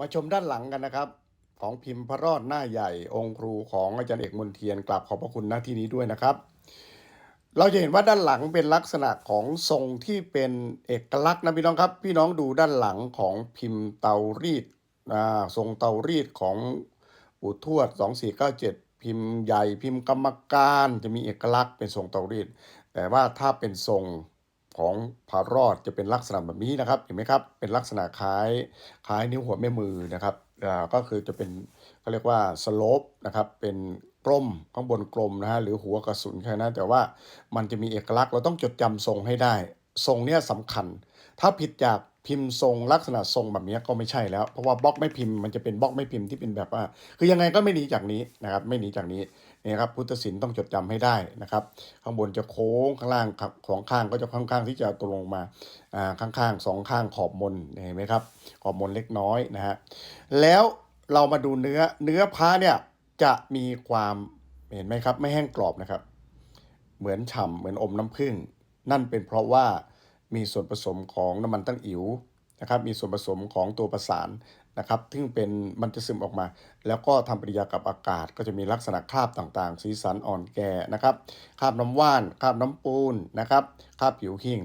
มาชมด้านหลังกันนะครับ ของพิมพ์พระรอดหน้าใหญ่ องค์ครูของอาจารย์เอกมนเทียนกราบขอบพระคุณหน้าที่นี้ด้วยนะครับ เราจะเห็นว่าด้านหลังเป็นลักษณะของทรงที่เป็นเอกลักษณ์นะพี่น้องครับ พี่น้องดูด้านหลังของพิมพ์เตารีดทรงเตารีดของปู่ทวด 2497 พิมพ์ใหญ่พิมพ์กรรมการ จะมีเอกลักษณ์เป็นทรงเตารีด แต่ว่าถ้าเป็นทรง ของพารอดจะเป็นลักษณะแบบนี้นะครับ เห็นไหมครับ เป็นลักษณะคล้ายคล้ายนิ้วหัวแม่มือนะครับอ่าก็คือจะเป็นเขาเรียกว่าสโลปนะครับ เป็นกลมข้างบนกลมนะฮะหรือหัวกระสุนแค่นั้นแต่ว่ามันจะมีเอกลักษณ์เราต้องจดจำทรงให้ได้ ทรงเนี้ยสำคัญ ถ้าผิดจาก พิมพ์ทรงลักษณะทรงแบบนี้ก็ไม่ใช่แล้ว เพราะว่าบล็อกไม่พิมพ์มันจะเป็นบล็อกไม่พิมพ์ที่เป็นแบบว่า คือยังไงก็ไม่หนีจากนี้นะครับ ไม่หนีจากนี้นี่ครับ พุทธศิลป์ต้องจดจำให้ได้นะครับ ข้างบนจะโค้งข้างล่างครับสองข้างก็จะค่อนข้างที่จะตรงลงมาอ่าข้างๆสองข้างขอบมนเห็นไหมครับ ขอบมนเล็กน้อยนะฮะแล้วเรามาดูเนื้อเนื้อพระเนี่ยจะมีความเห็นไหมครับ ไม่แห้งกรอบนะครับ เหมือนฉ่ำเหมือนอมน้ำผึ้งนั่นเป็นเพราะว่า มีส่วนผสมของน้ำมันตั้งอิ๋วนะครับมีส่วนผสมของตัวประสานนะครับซึ่งเป็นมันจะซึมออกมา แล้วก็ทำปฏิกิริยากับอากาศ ก็จะมีลักษณะคราบต่างๆ สีสันอ่อนแก่นะครับคราบน้ำว่านคราบน้ำปูนนะครับคราบผิวหิ่ง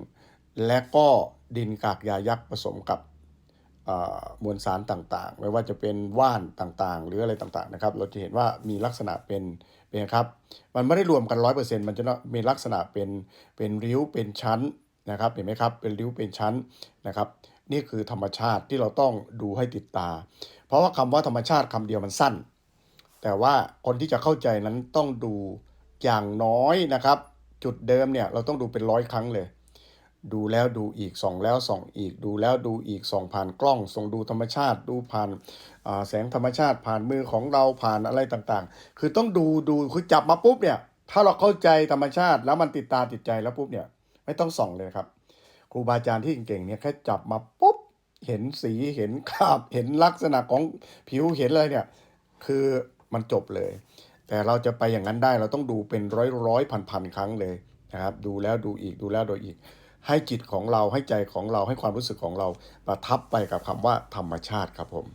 และก็ดินกากยายักษ์ผสมกับมวลสารต่างๆ ไม่ว่าจะเป็นว่านต่างๆ หรืออะไรต่างๆนะครับ เราจะเห็นว่ามีลักษณะเป็นเป็นครับ มันไม่ได้รวมกันร้อยเปอร์เซ็นต์มันจะมีลักษณะเป็นเป็นริ้วเป็นชั้น นะครับเห็นไหมครับเป็นริ้วเป็นชั้นนะครับ นี่คือธรรมชาติที่เราต้องดูให้ติดตา เพราะว่าคำว่าธรรมชาติคำเดียวมันสั้น แต่ว่าคนที่จะเข้าใจนั้นต้องดูอย่างน้อยนะครับ จุดเดิมเนี่ยเราต้องดูเป็นร้อยครั้งเลย ดูแล้วดูอีกส่องแล้วส่องอีก ดูแล้วดูอีกส่องผ่านกล้องส่องดูธรรมชาติ ดูผ่านแสงธรรมชาติผ่านมือของเราผ่านอะไรต่างๆ คือต้องดูดูคือจับมาปุ๊บเนี่ยถ้าเราเข้าใจธรรมชาติแล้วมันติดตาติดใจแล้วปุ๊บเนี่ย ไม่ต้องส่องเลยครับ ครูบาอาจารย์ที่เก่งๆเนี่ยแค่จับมาปุ๊บเห็นสีเห็นคราบเห็นลักษณะของผิวเห็นอะไรเนี่ยคือมันจบเลย แต่เราจะไปอย่างนั้นได้เราต้องดูเป็นร้อยร้อยพันพันครั้งเลยนะครับดูแล้วดูอีกดูแล้วดูอีก ให้จิตของเราให้ใจของเราให้ความรู้สึกของเราประทับไปกับคำว่าธรรมชาติครับผม